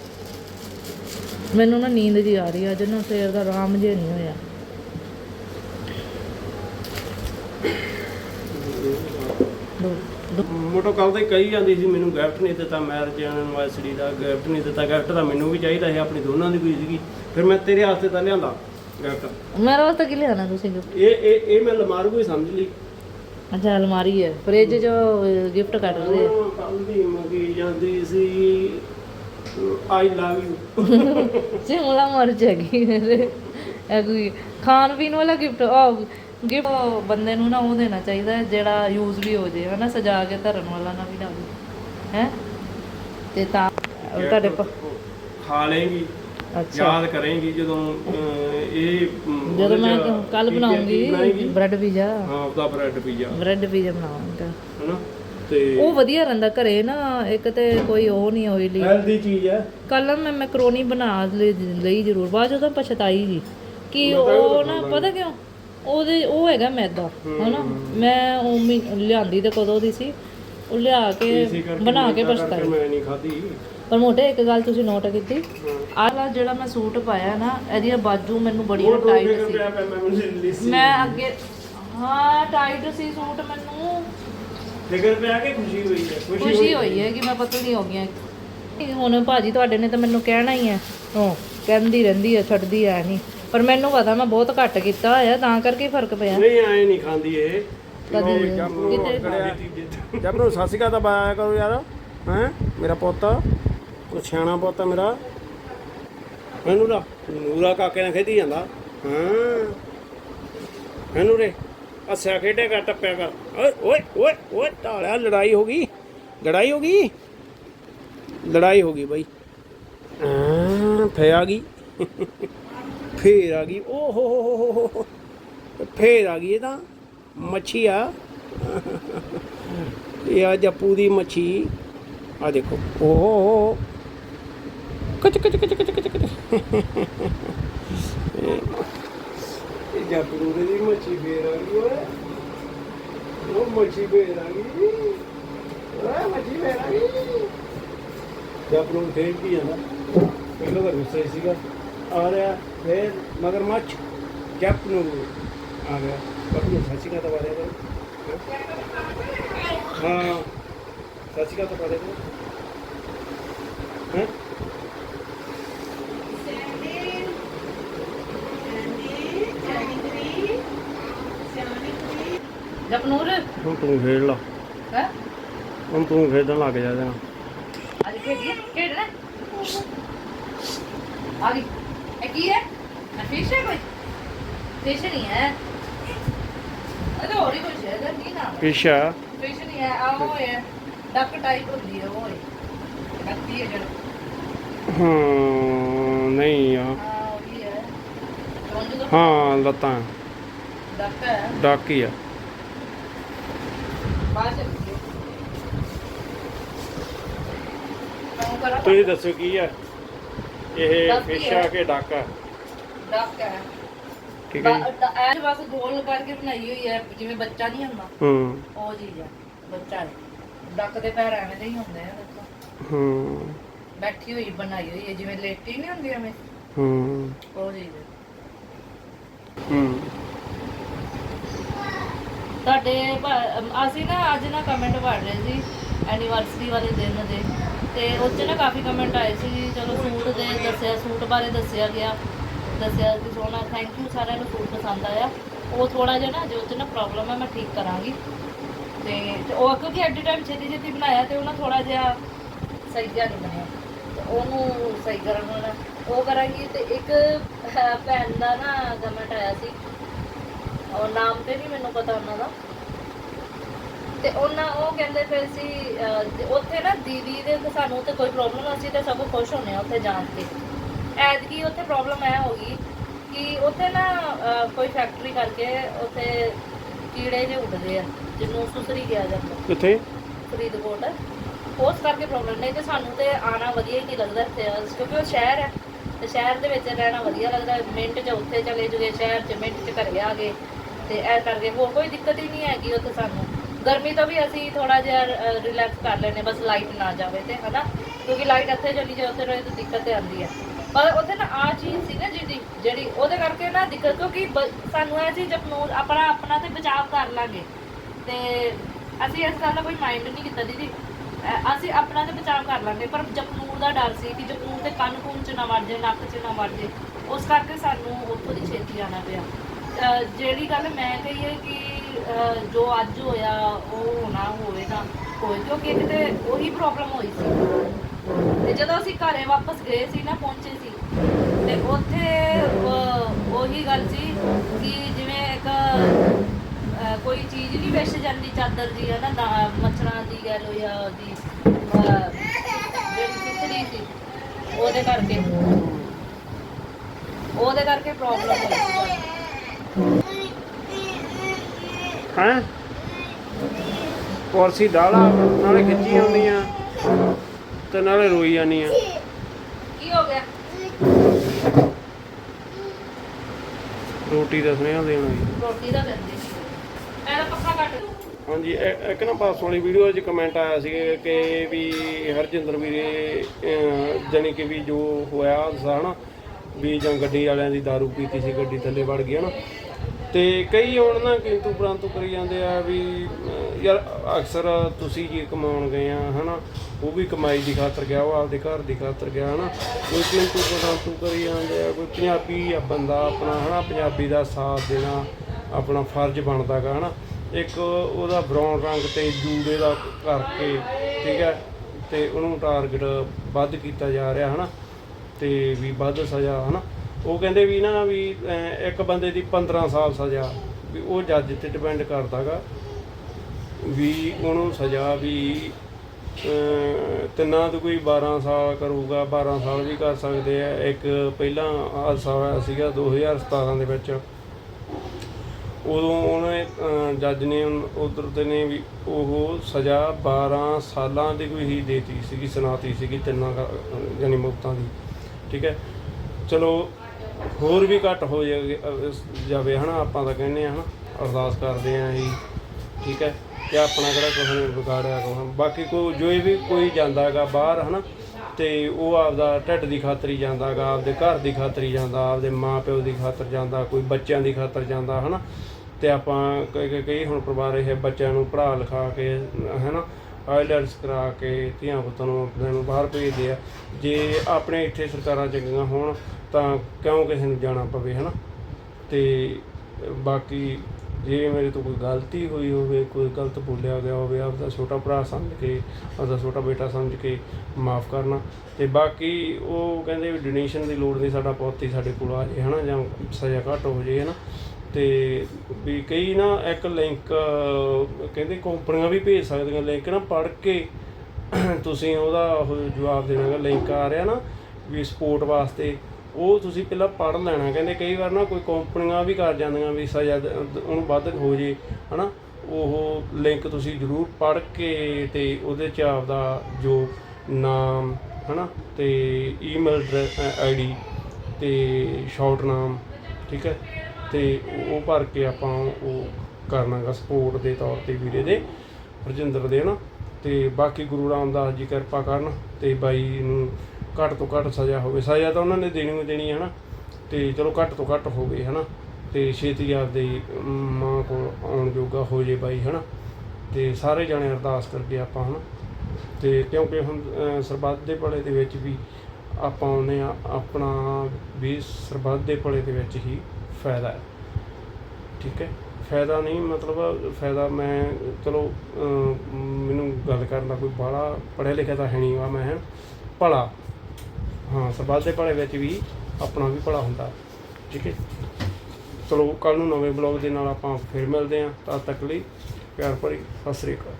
ਮੈਨੂੰ ਨਾ ਨੀਂਦ ਜੀ ਆ ਰਹੀ ਆ ਅੱਜ ਨਾ ਸਵੇਰ ਦਾ ਆਰਾਮ ਜਿਹਾ ਨਹੀਂ ਹੋਇਆ। ਮੋਟੋ ਕੱਲ ਤੇ ਕਹੀ ਜਾਂਦੀ ਸੀ ਮੈਨੂੰ ਗਿਫਟ ਨਹੀਂ ਦਿੱਤਾ ਮੈਰਿਜ ਐਨਵਰਸਰੀ ਦਾ ਗਿਫਟ ਨਹੀਂ ਦਿੱਤਾ। ਗਿਫਟ ਤਾਂ ਮੈਨੂੰ ਵੀ ਚਾਹੀਦਾ ਸੀ ਆਪਣੀ ਦੋਨਾਂ ਦੀ ਕੋਈ ਸੀਗੀ। ਫਿਰ ਮੈਂ ਤੇਰੇ ਵਾਸਤੇ ਤਾਂ ਲਿਆਂਦਾ। ਮੇਰੇ ਵਾਸਤੇ ਕੀ ਲਿਆਣਾ ਤੁਸੀਂ ਗਿਫਟ ਇਹ ਇਹ ਇਹ ਮੈਂ ਲਮਾਰੂ ਕੋਈ ਸਮਝ ਲਈ। ਅੱਛਾ ਅਲਮਾਰੀ ਹੈ। ਫ੍ਰਿਜ 'ਚ ਗਿਫਟ ਕੱਢ ਰਹੇ। ਆ। ਕੱਲ ਦੀ ਮੰਗੀ ਜਾਂਦੀ ਸੀ। ਆਈ ਲਵ ਯੂ ਸ਼ਿਮਲਾ ਮਿਰਚ ਹੈਗੀ। ਇਹ ਕੋਈ ਖਾਣ ਪੀਣ ਵਾਲਾ ਗਿਫਟ ਉਹ ਗਿਫਟ ਬੰਦੇ ਨੂੰ ਨਾ ਉਹ ਦੇਣਾ ਚਾਹੀਦਾ ਹੈ ਜਿਹੜਾ ਯੂਜ਼ ਵੀ ਹੋ ਜੇ। ਹਨਾ ਸਜਾ ਕੇ ਧਰਨ ਵਾਲਾ ਨਾ ਵੀ ਨਾ ਹੈ? ਤੇ ਤਾਂ ਤੁਹਾਡੇ ਪ- ਖਾ ਲੇਗੀ ਅੱਛਾ। ਯਾਦ ਕਰੇਂਗੀ ਜਦੋਂ ਅਹ, ਇਹ ਅਮ, ਜਦੋਂ ਉਹਦੇ ਮੈਂ ਚ ਕੱਲ ਕੀ- ਬਣਾਉਂਗੀ ਬਣਾਏਗੀ? Bread pizza. ਹਾਂ ਉਹਦਾ ਬ੍ਰੈਡ ਪੀਜ਼ਾ। ਬ੍ਰੈਡ ਪੀਜ਼ਾ ਬਣਾਉਂਗਾ ਹਨਾ? ਤੇ ਉਹ ਵਧੀਆ ਰਹਿੰਦਾ ਘਰੇ ਨਾ ਇੱਕ ਤੇ ਕੋਈ ਉਹ ਨਹੀਂ ਹੋਈਲੀ ਹੈਲਦੀ ਚੀਜ਼ ਹੈ। ਕੱਲ ਮੈਂ ਮੈਕਰੋਨੀ ਬਣਾ ਲਈ ਲਈ ਜ਼ਰੂਰ। ਬਾਅਦ ਜਦੋਂ ਪਛਤਾਈ ਜੀ। ਕਿ ਉਹ ਨਾ ਪਤਾ ਕਿਉਂ? ਉਹਦੇ ਉਹ ਹੈਗਾ ਮੈਦਾ ਹਨਾ? ਮੈਂ ਉਹ ਲਿਆਂਦੀ ਤੇ ਕਦੋਂ ਦੀ ਸੀ? ਉਹ ਲਿਆ ਕੇ ਬਣਾ ਕੇ ਪਛਤਾਈ। ਮੈਂ ਨਹੀਂ ਖਾਧੀ। ਪਰ ਮੋਟੇ ਇੱਕ ਗੱਲ ਤੁਸੀਂ ਨੋਟ ਕੀਤੀ। ਆਹ ਵਾਲਾ ਜਿਹੜਾ ਮੈਂ ਸੂਟ ਪਾਇਆ ਨਾ ਇਹਦੀਆਂ ਬਾਜੂ ਮੈਨੂੰ ਬੜੀਆਂ ਟਾਈਟ ਸੀ। ਮੈਂ ਅੱਗੇ ਹਾਂ ਟਾਈਟ ਸੀ ਸੂਟ ਮੈਨੂੰ। ਫਿਕਰ ਪਿਆ ਕਿ ਖੁਸ਼ੀ ਹੋਈ ਹੈ? ਖੁਸ਼ੀ ਹੋਈ ਹੈ। ਕਿ ਮੈਂ ਪਤਲੀ ਹੋ ਗਈ ਹਾਂ। ਹੁਣ ਭਾਜੀ ਤੁਹਾਡੇ ਨੇ ਤਾਂ ਮੈਨੂੰ ਕਹਿਣਾ ਹੀ ਹੈ। ਹਾਂ ਕਹਿੰਦੀ ਰਹਿੰਦੀ ਹੈ ਛੱਡਦੀ ਐ ਨਹੀਂ। ਪਰ ਮੈਨੂੰ ਪਤਾ ਮੈਂ ਬਹੁਤ ਘੱਟ ਕੀਤਾ ਹੋਇਆ ਤਾਂ ਕਰਕੇ ਫ਼ਰਕ ਪਿਆ। ਨਹੀਂ ਆਏ ਨਹੀਂ ਖਾਂਦੀ ਇਹ। ਕਦੀ ਕਿਤੇ ਜਬ ਨੂੰ ਸਾਸਿਕਾ ਤਾਂ ਬਾਇਆ ਕਰੋ ਯਾਰ। ਹੈ? ਮੇਰਾ ਪੁੱਤ। ਕੋ ਸਿਆਣਾ ਪੁੱਤ ਮੇਰਾ। ਮੈਨੂੰ ਨਾ ਨੂਰਾ ਕਾਕੇ ਨਾਲ ਖੇਡੀ ਜਾਂਦਾ। ਹਾਂ। ਮੈਨੂੰ ਰੇ ਅਸਿਆ ਖੇਡੇ ਕਰ, ਟੱਪਿਆ ਕਰ। ਓਏ ਓਏ ਓਏ ਓਏ ਢਾਲਿਆ ਲੜਾਈ ਹੋ ਗਈ। ਲੜਾਈ ਹੋ ਗਈ? ਲੜਾਈ ਹੋ ਗਈ ਬਾਈ। ਫੇ ਆ ਗਈ। ਫੇਰ ਆ ਗਈ। ਓ ਹੋ ਹੋ ਹੋ ਹੋ ਫੇਰ ਆ ਗਈ ਇਹ ਤਾਂ। ਮੱਛੀ ਆ। ਇਹ ਆ ਜੱਪੂ ਦੀ ਮੱਛੀ। ਆ ਦੇਖੋ। ਓ ਹੋ ਹੋ। ਕਚ ਕਚ ਕਚ ਕਚ ਕਚ ਕਚ ਇਹ ਜੱਪੂ ਦੀ ਮੱਛੀ ਫੇਰ ਆ ਗਈ ਓਏ ਉਹ ਮੱਛੀ ਫੇਰ ਆ ਗਈ ਓਏ ਮੱਛੀ ਫੇਰ ਆ ਗਈ ਜੱਪੂ ਨੂੰ ਫੇਰ ਕੀ ਜਾਂਦਾ ਪਹਿਲਾਂ ਤਾਂ ਗੁੱਸੇ ਸੀਗਾ ਆ ਰਿਹਾ ਫੇਰ ਮਗਰ ਮੱਛ ਜੱਪ ਨੂੰ ਆ ਗਿਆ ਪਤਨੀ ਸਾਚੀ ਕਾ ਤਵਾ ਰਿਹਾ ਹਾਂ ਸਾਚੀ ਕਾ ਤਵਾ ਰਿਹਾ ਹੈ ਜਪਨੂਰ? ਹੁਣ ਤੂੰ ਖੇਡ ਲਾ। ਹੈ? ਹੁਣ ਤੂੰ ਖੇਡਣ ਲੱਗ ਜਾ ਇਹਦੇ ਨਾਲ। ਅੱਜ ਖੇਡੀਏ ਖੇਡਣਾ ਆ ਗਈ। ਇਹ ਕੀ ਹੈ? ਇਹ ਫਿਸ਼ ਹੈ ਕੋਈ? ਫਿਸ਼ ਨਹੀਂ ਹੈ। ਹੋਰ ਕੁਝ ਫਿਸ਼ ਨਹੀਂ ਹੈ ਆ ਉਹ ਹੈ। ਡੱਕ ਟਾਈਪ ਹੁੰਦੀ ਹੈ ਉਹ ਹੈ। ਡੱਕੀ ਹੈ ਜਿਹੜਾ। ਹਾਂ ਨਹੀਂ ਆ। ਹਾਂ ਉਹ ਵੀ ਹੈ। ਚੁੰਝ ਦਾ ਹਾਂ ਲੱਤਾਂ। ਡੱਕ ਹੈ। ਡੱਕ ਹੀ ਆ ਬਾਹਰ ਚੱਲਦੀ ਹੈ ਕੰਮ ਕਰਾ ਤੁਸੀਂ ਦੱਸੋ ਕੀ ਆ? ਇਹ ਡੱਕ ਹੀ ਫਿਸ਼ਾ ਆ। ਕੇ ਡੱਕ? ਆ ਡੱਕ ਹੈ ਠੀਕ ਹੈ ਜੀ। ਐ ਬਸ ਗੋਲ ਕਰਕੇ ਬਣਾਈ ਹੋਈ ਹੈ ਜਿਵੇਂ ਬੱਚਾ ਨਹੀਂ ਹੁੰਦਾ। ਹੂੰ। ਉਹ ਚੀਜ਼ ਹੈ ਬੱਚਾ ਹੈ ਡੱਕ ਦੇ ਪੈਰ ਐਵੇਂ ਦੇ ਹੀ ਹੁੰਦੇ ਆ ਦੇਖੋ। ਹੂੰ। ਬੈਠੀ ਹੋਈ ਬਣਾਈ ਹੋਈ ਹੈ ਜਿਵੇਂ ਲੇਟੀ ਨਹੀਂ ਹੁੰਦੀ ਐਵੇਂ। ਹੂੰ। ਉਹ ਚੀਜ਼ ਹੈ ਹੂੰ। ਤੁਹਾਡੇ ਭਾ- ਅਮ ਅਸੀਂ ਨਾ ਅੱਜ ਨਾ ਕਮੈਂਟ ਪੜ੍ਹ ਰਹੇ ਸੀ ਐਨੀਵਰਸਰੀ ਵਾਲੇ ਦਿਨ ਦੇ। ਤੇ ਉਹ 'ਚ ਨਾ ਕਾਫੀ ਕਮੈਂਟ ਆਏ ਸੀ ਜੀ ਚਲੋ ਸੂਟ ਦੇ ਦੱਸਿਆ, ਸੂਟ ਬਾਰੇ ਦੱਸਿਆ ਗਿਆ, ਦੱਸਿਆ ਕਿ ਸੋਹਣਾ ਥੈਂਕ ਯੂ ਸਾਰਿਆਂ ਨੂੰ ਸੂਟ ਪਸੰਦ ਆਇਆ। ਉਹ ਥੋੜਾ ਜਿਹਾ ਨਾ ਜੋ 'ਚ ਨਾ ਪ੍ਰੋਬਲਮ ਹੈ ਮੈਂ ਠੀਕ ਕਰਾਂਗੀ। ਤੇ ਤੇ ਉਹ ਕਿਉਂਕਿ ਐਡੀ ਟਾਈਮ ਛੇਤੀ ਛੇਤੀ ਬਣਾਇਆ ਤੇ ਉਹ ਨਾ ਥੋੜਾ ਜਿਹਾ ਸਹੀ ਜਿਹਾ ਨਹੀਂ ਬਣਿਆ। ਤੇ ਉਹਨੂੰ ਸਹੀ ਕਰਨ ਹੁਣ ਉਹ ਕਰਾਂਗੀ ਤੇ ਇੱਕ ਭੈਣ ਦਾ ਨਾ ਕਮੈਂਟ ਆਇਆ ਸੀ। ਔਰ ਨਾਮ ਤੇ ਨਹੀਂ ਮੈਨੂੰ ਪਤਾ ਉਹਨਾਂ ਦਾ। ਤੇ ਉਹਨਾਂ ਉਹ ਕਹਿੰਦੇ ਸੀ ਅਹ, ਤੇ ਉੱਥੇ ਨਾ ਦੀਦੀ ਦੇ ਤੇ ਸਾਨੂੰ ਤੇ ਕੋਈ ਪ੍ਰੋਬਲਮ ਅਸੀਂ ਤੇ ਸਭ ਖੁਸ਼ ਹੁੰਨੇ ਆ ਉੱਥੇ ਜਾਣ ਕੇ ਐਤਕੀ ਉੱਥੇ ਪ੍ਰੋਬਲਮ ਐ ਹੋ ਗਈ ਕਿ ਉੱਥੇ ਨਾ ਅਹ, ਕੋਈ ਫੈਕਟਰੀ ਕਰਕੇ ਉੱਥੇ ਕੀੜੇ ਜਿਹੇ ਉੱਡਦੇ ਆ ਜਿਹਨੂੰ ਸੁਸਰੀ ਕਿਹਾ ਜਾਂਦਾ। ਕਿੱਥੇ? ਫਰੀਦਕੋਟ। ਉਸ ਕਰਕੇ ਪ੍ਰੋਬਲਮ ਨਹੀਂ ਤੇ ਸਾਨੂੰ ਤੇ ਆਣਾ ਵਧੀਆ ਹੀ ਨਹੀਂ ਲੱਗਦਾ ਇੱਥੇ ਕਿਉਂਕਿ ਉਹ ਸ਼ਹਿਰ ਹੈ ਤੇ ਸ਼ਹਿਰ ਦੇ ਵਿੱਚ ਰਹਿਣਾ ਵਧੀਆ ਲੱਗਦਾ ਮਿੰਟ 'ਚ ਉੱਥੇ ਚਲੇ ਜੂਗੇ ਸ਼ਹਿਰ 'ਚ ਮਿੰਟ 'ਚ ਘਰੇ ਆ ਗਏ। ਤੇ ਐ ਕਰਕੇ ਹੋਰ ਕੋਈ ਦਿੱਕਤ ਹੀ ਨਹੀਂ ਹੈਗੀ ਉੱਥੇ ਸਾਨੂੰ। ਗਰਮੀ ਤੋਂ ਵੀ ਅਸੀਂ ਥੋੜਾ ਜਿਹਾ ਰਿਲੈਕਸ ਕਰ ਲੈਨੇ ਬਸ ਲਾਈਟ ਨਾ ਜਾਵੇ ਤੇ, ਹਨਾ? ਕਿਉਂਕਿ ਲਾਈਟ ਇੱਥੇ ਚਲੀ ਜਾਵੇ ਉੱਥੇ ਰਹੇ ਤਾਂ ਦਿੱਕਤ ਤੇ ਆਉਂਦੀ ਹੈ। ਪਰ ਉੱਥੇ ਨਾ ਆ ਚੀਜ਼ ਸੀ ਨਾ ਜਿਹਦੀ, ਜਿਹੜੀ, ਉਹਦੇ ਕਰਕੇ ਨਾ ਦਿੱਕਤ, ਕਿਉਂਕਿ ਬ- ਸਾਨੂੰ ਇਹ ਚੀਜ਼ ਆਪਣੂ ਆਪਣਾ ਆਪਣਾ ਤੇ ਬਚਾਅ ਕਰ ਲਾਂਗੇ। ਤੇ ਅਸੀਂ ਇਸ ਗੱਲ ਦਾ ਕੋਈ ਮਾਈਂਡ ਨਹੀਂ ਕੀਤਾ ਦੀਦੀ। ਅਸੀਂ ਆਪਣਾ ਤੇ ਬਚਾਅ ਕਰ ਲਾਂਗੇ, ਪਰ ਜਪਨੂਰ ਦਾ ਡਰ ਸੀ ਕਿ ਜਪਨੂਰ ਦੇ ਕੰਨ ਕੁੰਨ ਚ ਨਾ ਵੜ ਜੇ ਨੱਕ ਚ ਨਾ ਵੜ ਜੇ ਉਸ ਕਰਕੇ ਸਾਨੂੰ ਉੱਥੋਂ ਦੀ ਛੇਤੀ ਆਣਾ ਪਿਆ। ਜਿਹੜੀ ਗੱਲ ਮੈਂ ਕਹੀ ਹੈ ਕਿ ਜੋ ਅੱਜ ਹੋਇਆ, ਉਹ ਹੋਣਾ ਹੋਵੇ ਨਾ ਹੋਏ ਕਿਉਂਕਿ ਇੱਕ ਉਹੀ ਪ੍ਰੋਬਲਮ ਹੋਈ ਸੀ। ਤੇ ਜਦੋਂ ਅਸੀਂ ਘਰੇ ਵਾਪਸ ਗਏ ਸੀ ਨਾ, ਪਹੁੰਚੇ ਸੀ, ਤੇ ਉੱਥੇ ਉਹੀ ਗੱਲ ਸੀ ਕਿ ਜਿਵੇਂ ਇੱਕ ਕੋਈ ਚੀਜ਼ ਨਹੀਂ ਵਿਛ ਜਾਂਦੀ, ਚਾਦਰ ਦੀ ਹੈ ਨਾ ਨਾ- ਮੱਛਰਾਂ ਦੀ ਕਹਿ ਲੋ ਜਾਂ ਉਹਦੀ ਜਿਹੜੀ ਸੁਸਰੀ ਸੀ, ਉਹਦੇ ਕਰਕੇ। ਉਹਦੇ ਕਰਕੇ ਪ੍ਰੋਬਲਮ ਹੋਈ ਸੀ ਸਾਨੂੰ। ਹੈ? ਕੁਰਸੀ ਡਾਲਾ ਨਾਲੇ ਖਿੱਚੀ ਜਾਂਦੀਆਂ ਤੇ ਨਾਲੇ ਰੋਈ ਜਾਂਦੀਆਂ। ਕੀ ਹੋ ਗਿਆ? ਰੋਟੀ ਦਾ ਸੁਨੇਹਾ ਦੇਣਾ ਜੀ ਰੋਟੀ ਦਾ ਦਿੰਦੇ ਤਾਂ ਪੱਖਾ ਕੱਟ ਹਾਂਜੀ ਇ- ਇੱਕ ਨਾ ਪਾਸ ਵਾਲੀ ਵੀਡੀਓ 'ਚ ਕਮੈਂਟ ਆਇਆ ਸੀ ਕਿ ਵੀ ਹਰਜਿੰਦਰ ਵੀਰੇ ਅਹ, ਜਾਣੀ ਕਿ ਵੀ ਜੋ ਹੋਇਆ ਹਾਦਸਾ ਹਨਾ ਵੀ ਜਾਂ ਗੱਡੀ ਵਾਲਿਆਂ ਦੀ दारू ਪੀਤੀ ਸੀ ਗੱਡੀ ਥੱਲੇ ਵੜ ਗਈ ਹਨਾ ਤੇ ਕਈ ਹੁਣ ਨਾ ਕਿੰਤੂ ਪ੍ਰੰਤੂ ਕਰੀ ਜਾਂਦੇ ਆ ਵੀ ਅਹ, ਯਾਰ ਅਕਸਰ ਤੁਸੀਂ ਕੀ ਕਮਾਉਣ ਗਏ ਆ ਹਨਾ? ਉਹ ਵੀ ਕਮਾਈ ਦੀ ਖਾਤਰ ਗਿਆ ਉਹ ਆਪਦੇ ਘਰ ਦੀ ਖਾਤਰ ਗਿਆ ਹਨਾ? ਕੋਈ ਕਿੰਤੂ ਪ੍ਰੰਤੂ ਕਰੀ ਜਾਂਦੇ ਆ ਕੋਈ ਪੰਜਾਬੀ ਆ ਬੰਦਾ ਆਪਣਾ ਹਨਾ? ਪੰਜਾਬੀ ਦਾ ਸਾਥ ਦੇਣਾ ਆਪਣਾ ਫਰਜ਼ ਬਣਦਾ ਗਾ ਹਨਾ? ਇੱਕ ਉਹਦਾ ਬ੍ਰਾਊਨ ਰੰਗ ਤੇ ਜੂੜੇ ਦਾ ਕਰਕੇ ਠੀਕ ਹੈ? ਤੇ ਉਹਨੂੰ ਟਾਰਗੇਟ ਵੱਧ ਕੀਤਾ ਜਾ ਰਿਹਾ ਹਨਾ? ਤੇ ਵੀ ਵੱਧ ਸਜ਼ਾ ਹਨਾ? ਉਹ ਕਹਿੰਦੇ ਵੀ ਨਾ ਵੀ ਅਹ, ਇੱਕ ਬੰਦੇ ਦੀ 15 ਸਾਲ ਸਜ਼ਾ ਵੀ ਉਹ ਜੱਜ ਤੇ ਡਿਪੈਂਡ ਕਰਦਾਗਾ ਵੀ ਉਹਨੂੰ ਸਜ਼ਾ ਵੀ ਅਹ, ਤਿੰਨਾਂ ਤੋਂ ਕੋਈ 12 ਸਾਲ ਕਰੂਗਾ 12 ਸਾਲ ਵੀ ਕਰ ਸਕਦੇ ਆ। ਇੱਕ ਪਹਿਲਾਂ ਹਾਦਸਾ ਹੋਇਆ ਸੀਗਾ 2017 ਦੇ ਵਿੱਚ। ਉਦੋਂ ਉਹਨੇ ਅਹ, ਜੱਜ ਨੇ ਉਧਰ ਤੇ ਨੇ ਵੀ ਉਹ ਸਜ਼ਾ 12 ਸਾਲਾਂ ਦੀ ਕੋਈ ਹੀ ਦੇਤੀ ਸੀਗੀ ਸੁਣਾਤੀ ਸੀਗੀ ਤਿੰਨਾਂ ਦਾ, ਯਾਨੀ ਮੁਕਤਾਂ ਦੀ। ਠੀਕ ਹੈ? ਚਲੋ ਹੋਰ ਵੀ ਘੱਟ ਹੋ ਜਾਵੇ ਅਹ, ਜਾਵੇ ਹਨਾ ਆਪਾਂ ਤਾਂ ਕਹਿੰਦੇ ਆ ਹਨਾ ਅਰਦਾਸ ਕਰਦੇ ਆ ਜੀ ਠੀਕ ਹੈ ਕਿ ਆਪਣਾ ਕਿਹੜਾ ਕੁਛ ਨੇ ਵਿਗਾੜਿਆ ਕੋ ਬਾਕੀ ਕੋਈ ਜੋ ਵੀ ਕੋਈ ਜਾਂਦਾ ਹੈਗਾ ਬਾਹਰ ਹਨਾ ਤੇ ਉਹ ਆਪਦਾ ਢਿੱਡ ਦੀ ਖਾਤਰ ਹੀ ਜਾਂਦਾ ਹੈਗਾ ਆਪਦੇ ਘਰ ਦੀ ਖਾਤਰ ਹੀ ਜਾਂਦਾ ਆਪਦੇ ਮਾਪਿਓ ਦੀ ਖਾਤਰ ਜਾਂਦਾ ਕੋਈ ਬੱਚਿਆਂ ਦੀ ਖਾਤਰ ਜਾਂਦਾ ਹਨਾ। ਤੇ ਆਪਾਂ ਕਈ ਕਈ- ਹੁਣ ਪਰਿਵਾਰ ਇਹ ਬੱਚਿਆਂ ਨੂੰ ਪੜ੍ਹਾ ਲਿਖਾ ਕੇ ਹਨਾ ਆਈਲੈਟਸ ਕਰਾ ਕੇ ਧੀਆਂ ਪੁੱਤਾਂ ਨੂੰ ਆਪਣੇ ਨੂੰ ਬਾਹਰ ਭੇਜਦੇ ਆ। ਜੇ ਆਪਣੇ ਇੱਥੇ ਸਰਕਾਰਾਂ ਚੰਗੀਆਂ ਹੋਣ ਤਾਂ ਕਿਉਂ ਕਿਸੇ ਨੂੰ ਜਾਣਾ ਪਵੇ, ਹਨਾ? ਤੇ ਬਾਕੀ ਜੇ ਮੇਰੇ ਤੋਂ ਕੋਈ ਗਲਤੀ ਹੋਈ ਹੋਵੇ, ਕੋਈ ਗਲਤ ਬੋਲਿਆ ਗਿਆ ਹੋਵੇ, ਆਪਦਾ ਛੋਟਾ ਭਰਾ ਸਮਝ ਕੇ, ਆਪਦਾ ਛੋਟਾ ਬੇਟਾ ਸਮਝ ਕੇ ਮਾਫ ਕਰਨਾ। ਤੇ ਬਾਕੀ ਉਹ ਕਹਿੰਦੇ ਵੀ ਡੋਨੇਸ਼ਨ ਦੀ ਲੋੜ ਨਹੀਂ, ਸਾਡਾ ਪੁੱਤ ਹੀ ਸਾਡੇ ਕੋਲ ਆ ਜੇ ਹਨਾ? ਜਾਂ ਸਜ਼ਾ ਘੱਟ ਹੋ ਜੇ ਹਨਾ? ਤੇ ਵੀ ਕਈ ਨਾ ਇੱਕ ਲਿੰਕ ਕਹਿੰਦੇ ਕੰਪਨੀਆਂ ਵੀ ਭੇਜ ਸਕਦੀਆਂ ਲਿੰਕ ਨਾ ਪੜ੍ਹ ਕੇ। ਤੁਸੀਂ ਉਹਦਾ ਉਹ ਜਵਾਬ ਦੇਣਾਗਾ ਲਿੰਕ ਆ ਰਿਹਾ ਨਾ, ਵੀ ਸਪੋਰਟ ਵਾਸਤੇ। ਉਹ ਤੁਸੀਂ ਪਹਿਲਾਂ ਪੜ੍ਹ ਲੈਣਾ। ਕਹਿੰਦੇ ਕਈ ਵਾਰ ਨਾ ਕੋਈ ਕੰਪਨੀਆਂ ਵੀ ਕਰ ਜਾਂਦੀਆਂ ਵੀ ਸਜ਼ਾ ਦ- ਉਹਨੂੰ ਵੱਧ ਹੋ ਜੇ, ਹਨਾ? ਉਹ ਲਿੰਕ ਤੁਸੀਂ ਜ਼ਰੂਰ ਪੜ੍ਹ ਕੇ ਤੇ ਉਹਦੇ ਚ ਆਪਦਾ ਜੋ ਨਾਮ, ਹਨਾ? ਤੇ ਈਮੇਲ ਆਈਡੀ ਤੇ ਸ਼ਾਰਟ ਨਾਮ, ਠੀਕ ਹੈ? ਤੇ ਉਹ ਭਰ ਕੇ ਆਪਾਂ ਉਹ ਕਰਨਾਗਾ ਸਪੋਰਟ ਦੇ ਤੌਰ ਤੇ ਵੀਰੇ ਦੇ, ਰਜਿੰਦਰ ਦੇ ਨਾ ਤੇ ਬਾਕੀ ਗੁਰੂ ਰਾਮਦਾਸ ਜੀ ਕਿਰਪਾ ਕਰਨ ਤੇ ਬਾਈ ਨੂੰ ਘੱਟ ਤੋਂ ਘੱਟ ਸਜ਼ਾ ਹੋਵੇ। ਸਜ਼ਾ ਤਾਂ ਉਹਨਾਂ ਨੇ ਦੇਣੀ ਓ ਦੇਣੀ ਹੈ ਨਾ। ਤੇ ਚਲੋ ਘੱਟ ਤੋਂ ਘੱਟ ਹੋਵੇ, ਹਨਾ। ਤੇ ਛੇਤੀ ਆਪਦੇ ਮਾਂ ਕੋਲ ਆਉਣ ਜੋਗਾ ਹੋ ਜੇ ਬਾਈ, ਹਨਾ। ਤੇ ਸਾਰੇ ਜਾਣੇ ਅਰਦਾਸ ਕਰਕੇ ਆਪਾਂ, ਹਨਾ। ਤੇ ਕਿਉਂਕਿ ਹੁਣ ਸਰਬੱਤ ਦੇ ਭਲੇ ਦੇ ਵਿੱਚ ਵੀ ਆਪਾਂ ਆਉਂਦੇ ਆ ਆਪਣਾ ਵੀ ਸਰਬੱਤ ਦੇ ਭਲੇ ਦੇ ਵਿੱਚ ਹੀ ਫਾਇਦਾ ਹੈ। ਠੀਕ ਹੈ? ਫਾਇਦਾ ਨਹੀਂ, ਮਤਲਬ ਫਾਇਦਾ ਮੈਂ, ਚਲੋ ਮੈਨੂੰ ਗੱਲ ਕਰਨ ਦਾ ਕੋਈ ਬਾਹਲਾ ਪੜ੍ਹਿਆ ਲਿਖਿਆ ਤਾਂ ਹੈ ਨਹੀਂ ਵਾ ਮੈਂ ਭਲਾ ਹਾਂ, ਸਰਬੱਤ ਦੇ ਭਲੇ ਵਿੱਚ ਵੀ ਆਪਣਾ ਵੀ ਭਲਾ ਹੁੰਦਾ। ਠੀਕ ਹੈ? ਚਲੋ ਕੱਲ ਨੂੰ ਨਵੇਂ ਬਲੌਗ ਦੇ ਨਾਲ ਆਪਾਂ ਫਿਰ ਮਿਲਦੇ ਹਾਂ। ਤਦ ਤੱਕ ਲਈ ਪਿਆਰ ਭਰੀ, ਸਤਿ ਸ੍ਰੀ ਅਕਾਲ।